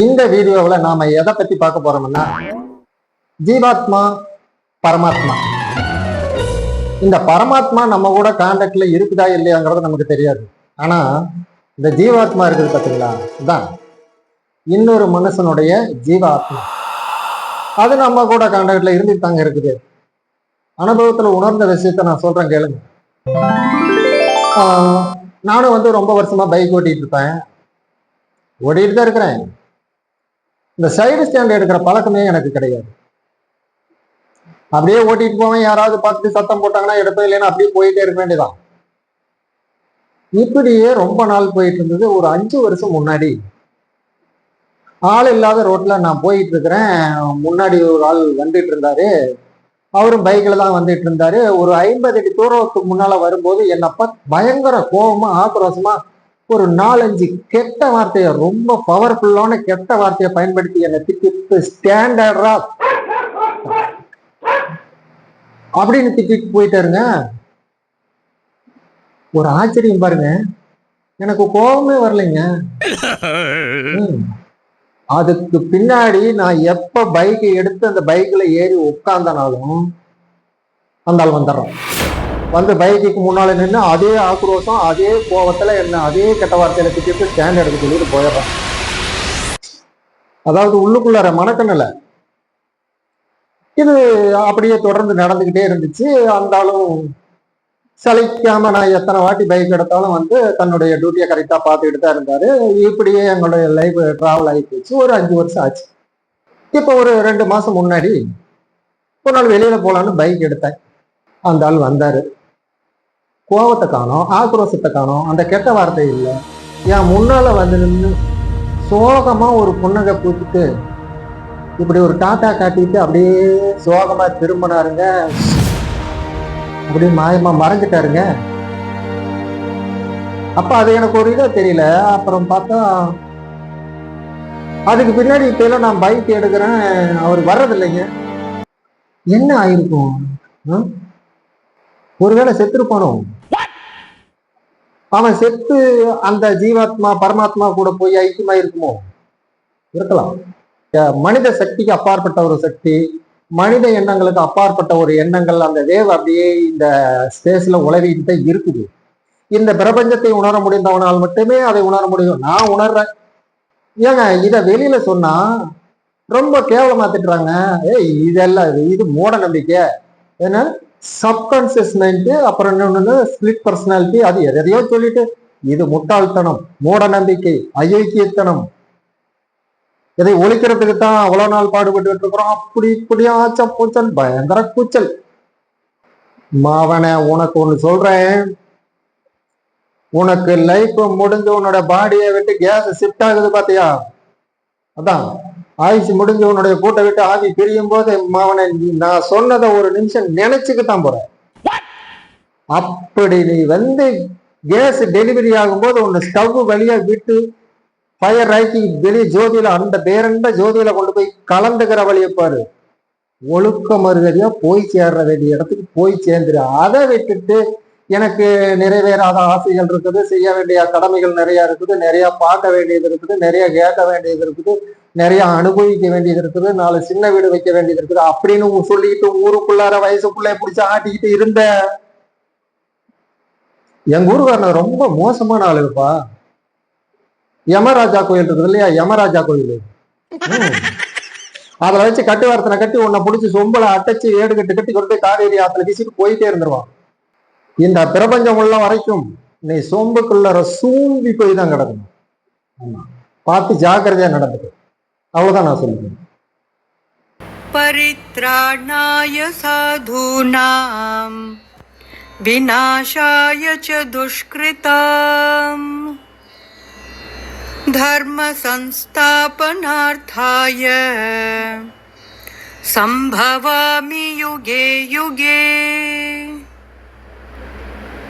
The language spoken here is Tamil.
இந்த வீடியோவில் நாம் எதை பற்றி பார்க்க போறோம்னா ஜீவாத்மா பரமாத்மா. இந்த பரமாத்மா நம்ம கூட கான்டாக்ட்ல இருக்குதா இல்லையாங்கிறது நமக்கு தெரியாது. ஆனால் இந்த ஜீவாத்மா இருக்குது பார்த்தீங்களா இதான். இன்னொரு மனுஷனுடைய ஜீவாத்மா. அது நம்ம கூட காண்டாக்டில் இருந்துட்டு தாங்க இருக்குது. அனுபவத்தில் உணர்ந்த விஷயத்த நான் சொல்கிறேன் கேளுங்க. நானும் வந்து ரொம்ப வருஷமா பைக் ஓட்டிகிட்டு இருப்பேன். ஓடிட்டு தான் இருக்கிறேன். இந்த சைடு ஸ்டாண்ட் எடுக்கிற பழக்கமே எனக்கு கிடையாது. அப்படியே ஓட்டிட்டு போவேன் யாராவது பார்த்துட்டு சத்தம் போட்டாங்கன்னா எடுப்பேன் இல்லைன்னா அப்படியே போயிட்டே இருக்க வேண்டியதான் இப்படியே ரொம்ப நாள் போயிட்டு இருந்தது. ஒரு அஞ்சு வருஷம் முன்னாடி. ஆள் இல்லாத ரோட்ல நான் போயிட்டு இருக்கிறேன். முன்னாடி ஒரு ஆள் வந்துட்டு இருந்தாரு. அவரும் பைக்ல தான் வந்துட்டு இருந்தாரு. ஒரு ஐம்பது அடி தூரத்துக்கு முன்னால வரும்போது என்னப்பா பயங்கர கோபமா ஆக்ரோஷமா ஒரு நாலஞ்சு கெட்ட வார்த்தையை ரொம்ப பவர்ஃபுல்லான கெட்ட வார்த்தையை பயன்படுத்தி என்னை திட்டிட்டு ஸ்டாண்டர்டா அப்படின்னு திட்டிட்டு போயிட்டாருங்க. ஒரு ஆச்சரியம் பாருங்க. எனக்கு கோபமே வரலைங்க. அதுக்கு பின்னாடி நான் எப்ப பைக்கை எடுத்து அந்த பைக்ல ஏறி உட்கார்ந்தனாலும் அந்த ஆள் வந்துடுறோம் வந்து பைக்குக்கு முன்னால நின்று அதே ஆக்ரோஷம் அதே கோபத்துல என்ன அதே கெட்ட வார்த்தையில திட்டிட்டு ஸ்டாண்ட் எடுக்க சொல்லிட்டு போயிடுறான். அதாவது உள்ளுக்குள்ளார மனக்கண்ணுல இது அப்படியே தொடர்ந்து நடந்துகிட்டே இருந்துச்சு. அந்தாலும் சளைக்காம நான் எத்தனை வாட்டி பைக் எடுத்தாலும் வந்து தன்னுடைய டியூட்டியை கரெக்டா பார்த்துக்கிட்டு தான் இருந்தாரு. இப்படியே எங்களுடைய லைஃப் டிராவல் ஆகி போச்சு. ஒரு அஞ்சு வருஷம் ஆச்சு. இப்போ ஒரு ரெண்டு மாசம் முன்னாடி ஒரு நாள் வெளியில போலான்னு பைக் எடுத்தேன். அந்த ஆள் வந்தாரு. கோவத்தை காணும் ஆக்ரோஷத்தை காணும் அந்த கெட்ட வார்த்தை இல்லை. என் முன்னால வந்து நின்று சோகமா ஒரு புன்னகை பூத்துட்டு இப்படி ஒரு டாட்டா காட்டிட்டு அப்படியே சோகமா திரும்பினாருங்க. அப்படியே மாயமா மறைஞ்சிட்டாருங்க. அப்ப அது எனக்கு ஒரு இதாக தெரியல. அப்புறம் பார்த்தா அதுக்கு பின்னாடி இப்போ நான் பைக் எடுக்கிறேன். அவர் வர்றதில்லைங்க. என்ன ஆயிருக்கும்? ஒருவேளை செத்துருப்பானோ அவன் செத்து அந்த ஜீவாத்மா பரமாத்மா கூட போய் ஐக்கியமா இருக்குமோ? இருக்கலாம். மனித சக்திக்கு அப்பாற்பட்ட ஒரு சக்தி மனித எண்ணங்களுக்கு அப்பாற்பட்ட ஒரு எண்ணங்கள் அந்த வேவ் அப்படியே இந்த ஸ்பேஸ்ல உலவிட்டு தான் இருக்குது. இந்த பிரபஞ்சத்தை உணர முடிந்தவனால் மட்டுமே அதை உணர முடியும். நான் உணர்றேன். ஏங்க இதை வெளியில சொன்னா ரொம்ப கேவலமா திட்டுறாங்க. ஏய் இதெல்லாம் இது மூட நம்பிக்கை. ஏன்னா சப்கான்சியஸ் மைண்டு அப்புறம் இன்னொன்னு ஸ்பிளிட் பர்சனாலிட்டி அது எதையோ சொல்லிட்டு இது முட்டாள்தனம் மூட நம்பிக்கை அயோக்கியத்தனம். இதை ஒழிக்கிறதுக்கு தான் அவ்வளவு நாள் பாடுபட்டு இருக்கிறோம். அப்படி இப்படி ஆச்ச பூச்சல் பயங்கர கூச்சல். மாவனை உனக்கு ஒண்ணு சொல்றேன். உனக்கு லைஃப் முடிஞ்சு உன்னோட பாடியை விட்டு கேஸ் ஷிஃப்ட் ஆகுது பாத்தியா? அதான். ஆயுசு முடிஞ்சு உன்னுடைய கூட்டை விட்டு ஆவி பிரியும் போது மாவன நான் சொன்னதை ஒரு நிமிஷம் நினைச்சுக்கு தான் போற அப்படி நீ வந்து கேஸ் டெலிவரி ஆகும்போது உன்னை ஸ்டவ் வழியா விட்டு ஃபயர் ஆக்கி வெளியே ஜோதியில அந்த பேரண்ட ஜோதியில கொண்டு போய் கலந்துக்கிற வழியை பாரு. ஒழுக்க மறுகதியா போய் சேர்ற வேண்டிய இடத்துக்கு போய் சேர்ந்துரு. அதை விட்டுட்டு எனக்கு நிறைவேறாத ஆசைகள் இருக்குது செய்ய வேண்டிய கடமைகள் நிறைய இருக்குது நிறைய பார்க்க வேண்டியது இருக்குது நிறைய கேட்க வேண்டியது இருக்குது. நிறைய அனுபவிக்க வேண்டியது இருக்குது. நாலு சின்ன வீடு வைக்க வேண்டியது இருக்குது. அப்படின்னு சொல்லிட்டு ஊருக்குள்ளார வயசுக்குள்ளே பிடிச்சி ஆட்டிக்கிட்டு இருந்த எங்க ஊருக்காரன் ரொம்ப மோசமான ஆளுப்பா. யமராஜா கோயில் இருக்குது இல்லையா? யமராஜா கோயில். அதில் வச்சு கட்டு கட்டுவாரத்தனை கட்டி உன்னை பிடிச்சி சொம்பல அட்டச்சு ஏடு கட்டு கட்டி கொண்டு போய் காவேரி ஆற்றுல வீசிட்டு போயிட்டே இருந்துருவான். இந்த பிரபஞ்சம் உள்ள வரைக்கும் நீ சொம்புக்குள்ள சூம்பி போய் தான் கிடக்கணும். ஆமா. பார்த்து ஜாக்கிரதையா நடந்துக்க. அவ்வளவுதான் நான் சொல்லுவேன் परित्राणाय साधूनां विनाशाय च दुष्कृताम् धर्मसंस्थापनार्थाय सम्भवामि युगे युगे